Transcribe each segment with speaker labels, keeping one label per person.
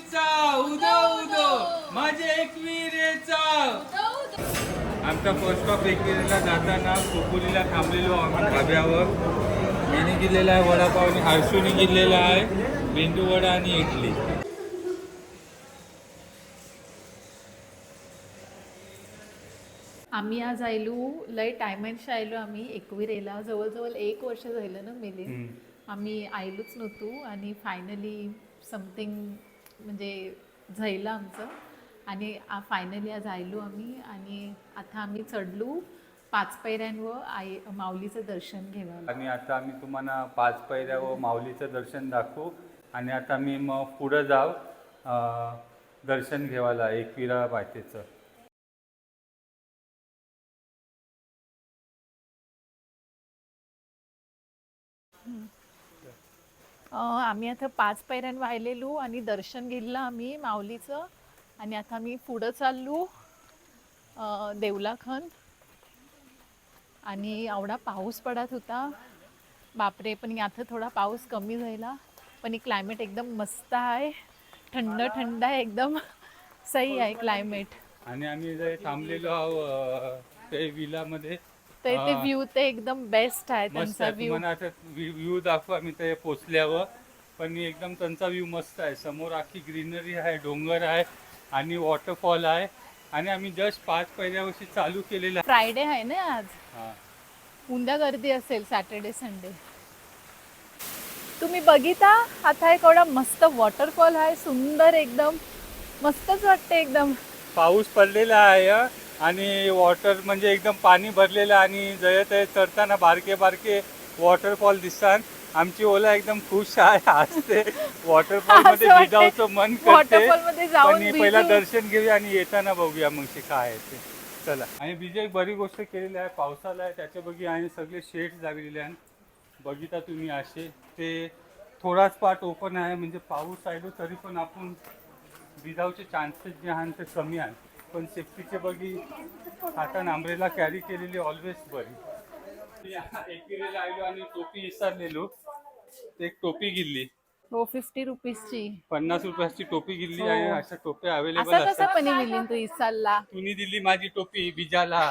Speaker 1: माऊलीचा उदो उदो माझे एकविरेचा. आमचा फर्स्ट ऑफ एकविरेला जाताना कोकुलीला थांबलेलो आम्ही ढाब्यावर मीनी गेलेला आहे वडापाव आणि हर्षूनी गेलेला आहे मेंदू वडा आणि इडली.
Speaker 2: आम्ही आज आयलो लय टायमांशी आयलो आम्ही एकविरेला. जवळजवळ एक वर्ष झालं ना मेले आम्ही आयलोच नव्हतो आणि फायनली समथिंग म्हणजे झालं आमचं. आणि फायनली आज आयलो आम्ही आणि आता आम्ही चढलो पाच पैऱ्यांवर आई माऊलीचं दर्शन घेणार
Speaker 1: आणि आता आम्ही तुम्हाला पाच पैऱ्या व माऊलीचं दर्शन दाखवू. आणि आता मी मग पुढं जाऊ दर्शन घेवायला एकविरा मातेचं.
Speaker 2: अं, आम्ही आता पाच पैऱ्यां वाहिलेलो आणि दर्शन घेतलं आम्ही माऊलीचं. आणि आता आम्ही पुढं चाललो अं, देवलाखन. आणि एवढा पाऊस पडत होता. बापरे पण आता थोडा पाऊस कमी झाला. पण क्लायमेट एकदम मस्त आहे. थंड थंड आहे एकदम. सही आहे क्लायमेट
Speaker 1: आणि आम्ही जे थांबलेलो आहो अं, ते विलामध्ये
Speaker 2: ते ते
Speaker 1: हा.
Speaker 2: व्ह्यू ते एकदम बेस्ट आहे
Speaker 1: मस्त
Speaker 2: त्यांचा
Speaker 1: आहे.
Speaker 2: व्ह्यू
Speaker 1: तुम्हाला आता व्ह्यू दाखवू आम्ही ते पोचल्यावर. पण एकदम त्यांचा व्ह्यू मस्त आहे. समोर आखी ग्रीनरी आहे डोंगर आहे आणि वॉटरफॉल आहे. आणि आम्ही जस्ट पाच पहिल्या वर्षी चालू केलेलं
Speaker 2: फ्रायडे आहे ना आज?
Speaker 1: हा.
Speaker 2: उद्या गर्दी असेल सॅटर्डे संडे तुम्ही बघिता आता एक एवढा मस्त वॉटरफॉल आहे सुंदर एकदम. मस्तच वाटते एकदम.
Speaker 1: पाऊस पडलेला आहे. आणि वॉटर म्हणजे एकदम पाणी भरलेलं आहे आणि जयत आहे चढताना बारके बारके वॉटरफॉल दिसतात. आमची ओला एकदम खुश आहे आज ते
Speaker 2: वॉटरफॉलमध्ये
Speaker 1: भिजावचं मन करते. पण पहिला. दर्शन घेऊया आणि येताना बघूया मग काय आहे ते. चला. आणि बीजे एक बरी गोष्ट केलेली आहे. पावसाला आहे त्याच्या बघी आणि सगळे शेड्स लागलेले आहेत. बघिता तुम्ही असे. ते थोडाच पार्ट ओपन आहे. म्हणजे पाऊस आलो तरी पण आपण भिजावचे चान्सेस जे आहेत ते कमी आहेत. पण सेफ्टीचे बघी हातात आंब्रेला कॅरी केलेली ऑलवेज बरी. एकिरेला आलो आणि टोपी विसरलेलो. एक टोपी गिल्ली
Speaker 2: हो फिफ्टी रुपीजची.
Speaker 1: पन्नास रुपयाची टोपी गिल्ली
Speaker 2: हो.
Speaker 1: आहे. अशा टोप्या अवेलेबल
Speaker 2: असा कसा
Speaker 1: असतात.
Speaker 2: पण मिळेल तू इसालला
Speaker 1: तुम्ही दिली माझी टोपी बिजाला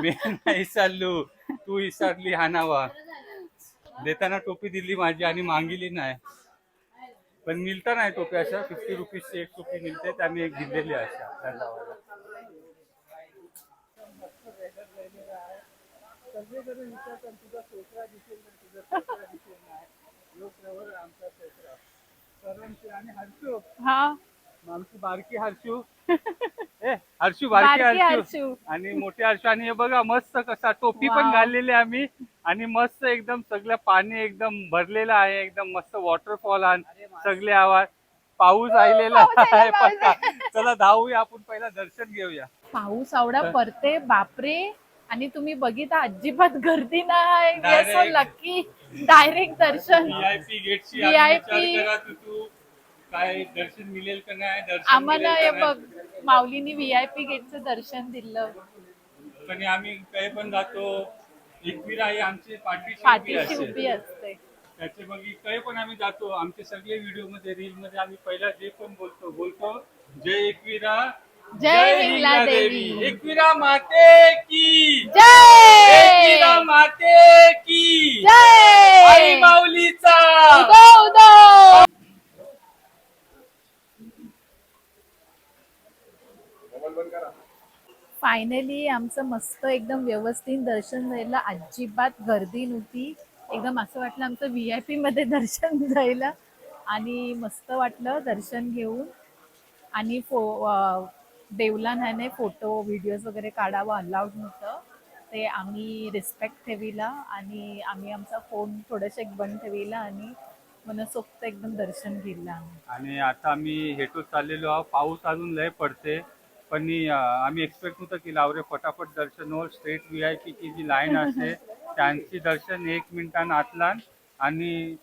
Speaker 1: मी नाही विसरलो. तू विसरली हानावा देताना टोपी दिली माझी आणि मागिली नाही. पण मिळता नाही टोपी अशा. फिफ्टी रुपीजची एक टोपी मिळते. आम्ही एक दिलेली आणि हर्षू
Speaker 2: हा.
Speaker 1: आमची बारकी हर्षू. ए हर्षू बारकी
Speaker 2: बारकी
Speaker 1: हर्षू.
Speaker 2: हर्षू.
Speaker 1: आणि मोठी हर्षू. आणि हे बघा मस्त कसा टोपी पण. घाललेली आम्ही. आणि मस्त एकदम सगळं पाणी एकदम भरलेलं आहे. एकदम मस्त वॉटरफॉल आहे. सगळे आवाज. पाऊस आलेला
Speaker 2: पाऊस आला,
Speaker 1: आहे.
Speaker 2: पाऊस
Speaker 1: पक्का चला धावूया. आपण पहिला दर्शन घेऊया.
Speaker 2: पाऊस आवडा पडते बापरे. आणि तुम्ही बघिता अजिबात गर्दी नाही
Speaker 1: Direct.
Speaker 2: लकी डायरेक्ट दर्शन
Speaker 1: व्हीआयपी गेटची
Speaker 2: VIP.
Speaker 1: तू- काय दर्शन मिळेल का नाही दर्शन
Speaker 2: आम्हाला हे
Speaker 1: मिळेल का
Speaker 2: बघ
Speaker 1: नाही?
Speaker 2: माऊलीनी व्हीआयपी गेटचं दर्शन दिलं
Speaker 1: पण आम्ही काही पण जातो एकवीरा आहे आमची पाठीशी उभी
Speaker 2: पाठीशी
Speaker 1: असते.
Speaker 2: उभी असते
Speaker 1: त्याचे मग काही पण आम्ही जातो आमचे सगळे व्हिडिओमध्ये रील मध्ये आम्ही पहिला जे पण बोलतो बोलतो जय एकवीरा
Speaker 2: जय विमला देवी.
Speaker 1: एकवीरा माते की.
Speaker 2: जय!
Speaker 1: एकवीरा माते की.
Speaker 2: जय!
Speaker 1: आई माऊलीचा.
Speaker 2: उदो उदो! फायनली आमचं मस्त एकदम व्यवस्थित दर्शन झालं अजिबात गर्दी नव्हती. एकदम असं वाटलं आमचं व्ही आय पी मध्ये दर्शन झालं आणि मस्त वाटलं दर्शन घेऊन. आणि फो अं, देवला देवलान्याने फोटो व्हिडिओज वगैरे काढावं अलाउड नव्हतं. ते आम्ही रिस्पेक्ट ठेविला आणि आम्ही आमचा फोन थोडंसं एक बंद ठेविला आणि मनसोक्त एकदम दर्शन घेतलं आम्ही.
Speaker 1: आणि आता आम्ही हेटो चाललेलो आहोत. पाऊस अजून लय पडते पण अं, आम्ही एक्सपेक्ट नव्हतं की लावरे फटाफट दर्शन हो स्ट्रेट व्ही आय पीची जी लाईन असते त्यांची दर्शन एक मिनिटान आतलान आणि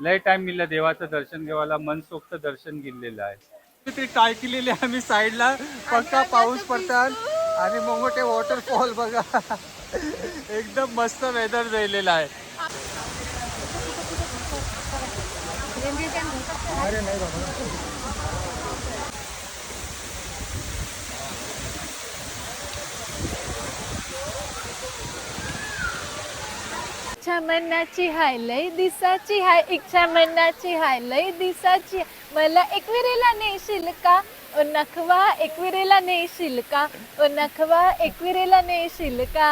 Speaker 1: लय टाइम मिळलं देवाचं दर्शन घेवायला. मनसोक्त दर्शन गेलेलं आहे. ते टाळकिलेले आम्ही साईडला. पक्का पाऊस पडतात. आणि मग मोठे वॉटरफॉल बघा. एकदम मस्त वेदर झालेला आहे.
Speaker 2: इच्छा मनाची हाय लय दिसाची हाय. इच्छा मनाची हाय लय दिसाची मला एकविरेला नेशील का? ओ नखवा एकविरेला नेशील का? ओ नखवा एकविरेला नेशील का?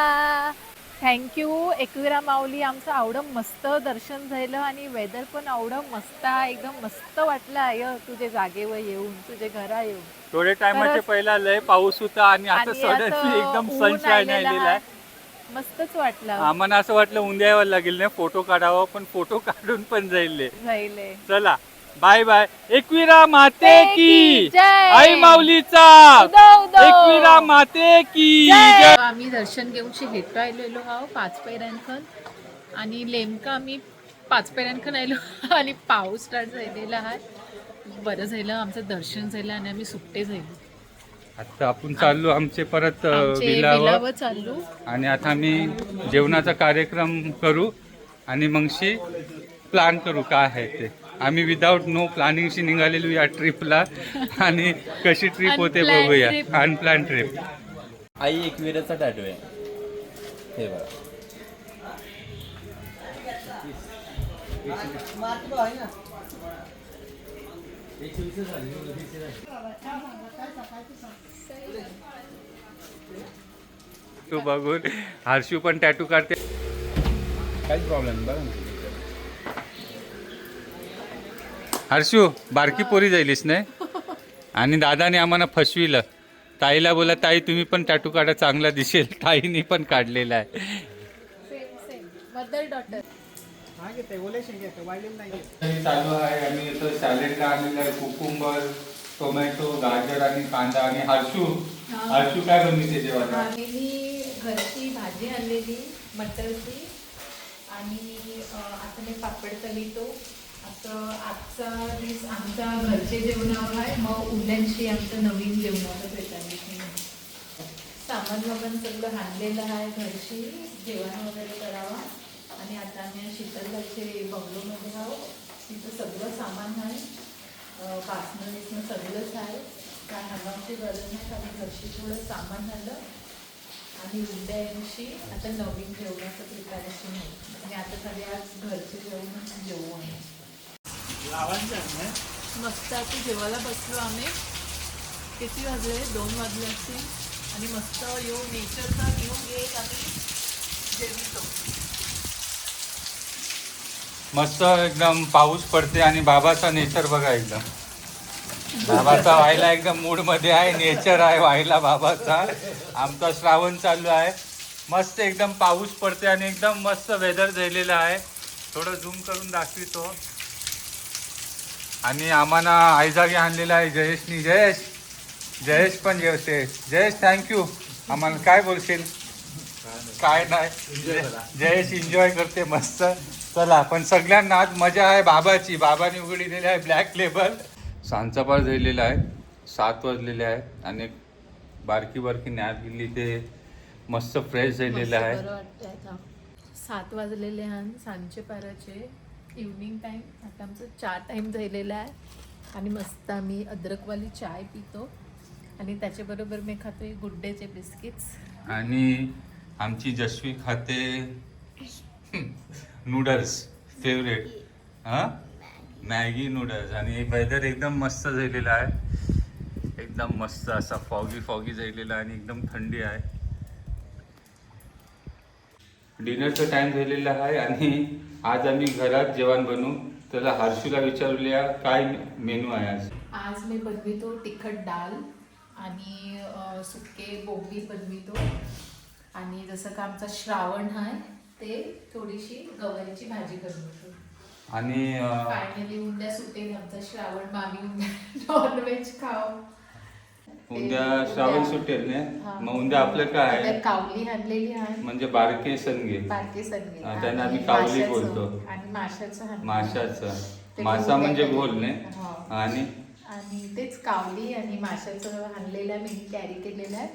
Speaker 2: थँक्यू एकविरा माऊली आमचं आवडं मस्त दर्शन झालं आणि वेदर पण आवडं मस्त आहे. एकदम मस्त वाटलं आहे तुझे जागेवर येऊन तुझे घरा येऊन
Speaker 1: थोडे टायमाच्या
Speaker 2: खरंच.
Speaker 1: पहिला लय पाऊस होता आणि आता
Speaker 2: आणि
Speaker 1: सडनली
Speaker 2: आता
Speaker 1: एकदम
Speaker 2: ऊन
Speaker 1: सनशाईन
Speaker 2: आलेलं
Speaker 1: आलेला आहे.
Speaker 2: मस्तच वाटलं.
Speaker 1: आम्हाला असं वाटलं उद्या यावं लागेल ना फोटो काढावा पण फोटो काढून पण जाईल.
Speaker 2: राहिले
Speaker 1: चला. Bye bye. एकविरा माते की.
Speaker 2: जय.
Speaker 1: आई माऊलीचा. एकविरा माते की.
Speaker 2: आम्ही दर्शन घेऊन हेटो आलेलो आहो पाच पैऱ्यांखन आणि नेमकं आम्ही पाच पैऱ्यांखन आलो आणि पाऊस स्टार्ट झालेला आहे. बरं झालं आमचं दर्शन झालं आणि आम्ही सुट्टे झालो.
Speaker 1: आता आपण चाललो आमचे परत विलावर.
Speaker 2: चाललो.
Speaker 1: आणि आता आम्ही जेवणाचा कार्यक्रम करू आणि मगशी प्लॅन करू काय आहे ते. आम्ही विदाऊट नो प्लॅनिंगशी निघालेलो या ट्रिपला आणि कशी ट्रिप होते
Speaker 2: Unplanned
Speaker 1: बघूया.
Speaker 2: trip.
Speaker 1: अनप्लॅन ट्रिप
Speaker 3: आई एकविराचा टॅटू आहे. हे बघा.
Speaker 1: तू बघून हर्षू पण टॅटू काढते.
Speaker 3: काहीच प्रॉब्लेम बघा ना.
Speaker 1: हर्षू बारकी पोरी जाईलीस नाही आणि दादाने आम्हाला फसविलं. ताईला बोला ताई तुम्ही पण टॅटू काढा चांगला दिसेल. ताईने पण काढलेला आहे.
Speaker 2: Mother daughter.
Speaker 1: चालू आहे. आम्ही इथं सॅलेडला आणलेलं आहे. कुकुंबर टोमॅटो गाजर आणि कांदा आणि हर्षू. हर्षू काय बनवते जेवायला?
Speaker 2: आम्ही घरची भाजी आणलेली मटरची. आणि अ, आता मी पापड तलितो असं आजचा दिवस आमच्या घरचे जेवणावर आहे. मग उद्यांशी आमचं नवीन जेवणाचं भेटायला सामान वगैरे सगळं हाणलेलं आहे घरशी जेवण वगैरे करावा. आणि आता आम्ही शीतलघरचे बंगलोमध्ये आहोत. तिथं सगळं सामान आहे. अ, बासनं सगळंच आहे. काय हवाची गरज नाही कारण घरशी थोडं सामान झालं आणि उद्याशी आता नवीन जेवणाचं प्रिपॅरेशन आहे. आणि आता सगळे आज घरचे जेवण जेवू आहे. मस्त आता जेवायला बसलो आम्ही. किती वाजले? दोन वाजले असतील. आणि मस्त येऊन नेचरचा घेऊन घेत आम्ही. जेवितो.
Speaker 1: मस्त एकदम पाऊस पडते आणि बाबाचा नेचर बघा एकदम. बाबाचा व्हायला एकदम मूडमध्ये आहे. नेचर आहे व्हायला बाबाचा. आमचा श्रावण चालू आहे. मस्त एकदम पाऊस पडते आणि एकदम मस्त वेदर झालेलं आहे. थोडं झूम करून दाखवितो. आणि आम्हाला आयजागी आणलेला आहे जयेशनी. जयेश जयेश पण जेवते. जयेश थँक्यू आम्हाला काय बोलशील? काय नाही. जयेश एन्जॉय करते मस्त. चला पण सगळ्यांना आज मजा आहे बाबाची. बाबाने उघडलेली आहे ब्लॅक लेबल सांचापार झालेला आहे. सात वाजलेले आहे आणि बारकी बारकी नॅप गेली ते मस्त फ्रेश झालेलं आहे.
Speaker 2: सात वाजलेले आहेत सांजचे पाराचे इव्हनिंग टाईम आता आमचं चहा टाईम झालेला आहे. आणि मस्त आम्ही अद्रकवाली चाय पितो. आणि त्याच्याबरोबर मी खातोय गुड डेचे बिस्किट्स.
Speaker 1: आणि आमची जस्वी खाते नूडल्स फेवरेट हां? मॅगी नूडल्स आणि वेदर एकदम मस्त झालेलं आहे. एकदम मस्त असा फॉगी फॉगी झालेला आणि एकदम थंडी आहे. डिनरचा टाईम झालेला आहे आणि आज आम्ही घरात जेवण बनवू. त्याला हर्षूला विचारूया काय मेनू आहे आज?
Speaker 2: आज मी बनवितो तिखट डाळ आणि सुके बोंबील बनवितो. आणि जसं का आमचा श्रावण आहे ते थोडीशी गवारीची भाजी बनवतो.
Speaker 1: आणि
Speaker 2: फायनली उद्या सुटेल आमचा श्रावण. मामी उद्या नॉनव्हेज खाव
Speaker 1: उद्या श्रावण सुटेल
Speaker 2: हा.
Speaker 1: ने? मग उद्या आपलं काय? आहे
Speaker 2: कावली आणलेली आहे
Speaker 1: म्हणजे बारके सणगे
Speaker 2: बारके संगे
Speaker 1: हा, त्यांना
Speaker 2: आणि
Speaker 1: आम्ही कावली
Speaker 2: माशाचं-
Speaker 1: बोलतो.
Speaker 2: आणि माशाचं.
Speaker 1: माशाचं.
Speaker 2: ते
Speaker 1: मासा म्हणजे. घोल ने
Speaker 2: हा.
Speaker 1: आणि?
Speaker 2: आणि तेच कावली आणि माशाचं आणलेलं आहे मी कॅरी केलेलं आहे.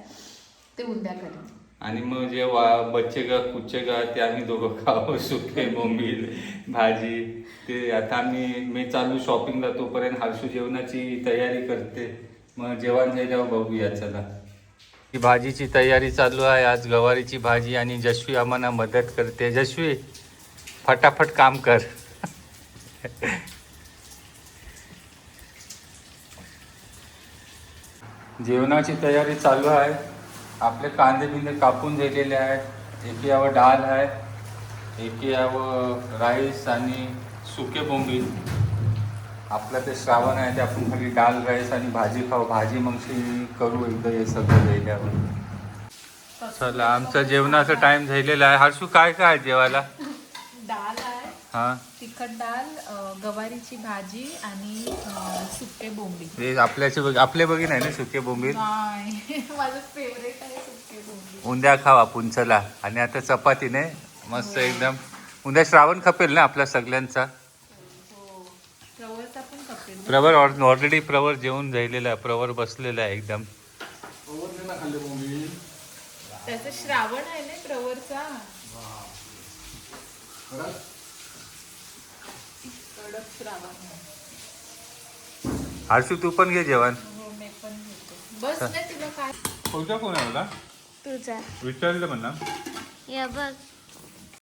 Speaker 2: ते उद्या करेन
Speaker 1: आणि मग जे वा बच्चे गा कुच्चे गा ते आम्ही दोघं खाऊ सुके बोंबील भाजी. ते आता आम्ही मी चालू शॉपिंगला तोपर्यंत हर्षू जेवणाची तयारी करते. मग जेवण झाल्यावर बघूया चला. ही भाजीची तयारी चालू आहे. आज गवारीची भाजी आणि जशवी आम्हाला मदत करते. जशवी फटाफट काम कर. जेवणाची तयारी चालू आहे. आपले कांदे बिंदे कापून दिलेले आहेत. एक यावं डाळ आहे. एक यावं राईस आणि सुके बोंबील. आपलं ते श्रावण आहे ते आपण खाली डाळ राईस आणि भाजी खाऊ. भाजी मग शी करू एकदा हे सगळं गेल्यावर चला आमचं जेवणाचा टाइम झालेला आहे. हर्षू काय काय जेवायला?
Speaker 2: डाळ आहे.
Speaker 1: हा?
Speaker 2: तिखट डाळ गवारीची भाजी आणि सुके बोंबी
Speaker 1: आपल्याचे बघ आपले बघीन आहे ना सुके
Speaker 2: नाही. माझं फेवरेट आहे सुके बोंबी
Speaker 1: उद्या खाऊ आपण चला. आणि आता चपातीने मस्त एकदम. उद्या श्रावण खपेल ना आपल्या सगळ्यांचा
Speaker 2: हो रवळचा पण कपेल
Speaker 1: प्रवर ऑलरेडी प्रवर जेवून जायलेला आहे प्रवर बसलेला आहे एकदम.
Speaker 2: त्याचं श्रावण आहे ना प्रवरचा. कडक श्रावण आहे.
Speaker 1: हर्षू तू पण घे जेवण.
Speaker 2: हो बस नाही तुला काय
Speaker 1: कोणत्या कोण आहे मला
Speaker 4: तुझा.
Speaker 1: विचारलं म्हणा.
Speaker 4: या बघ.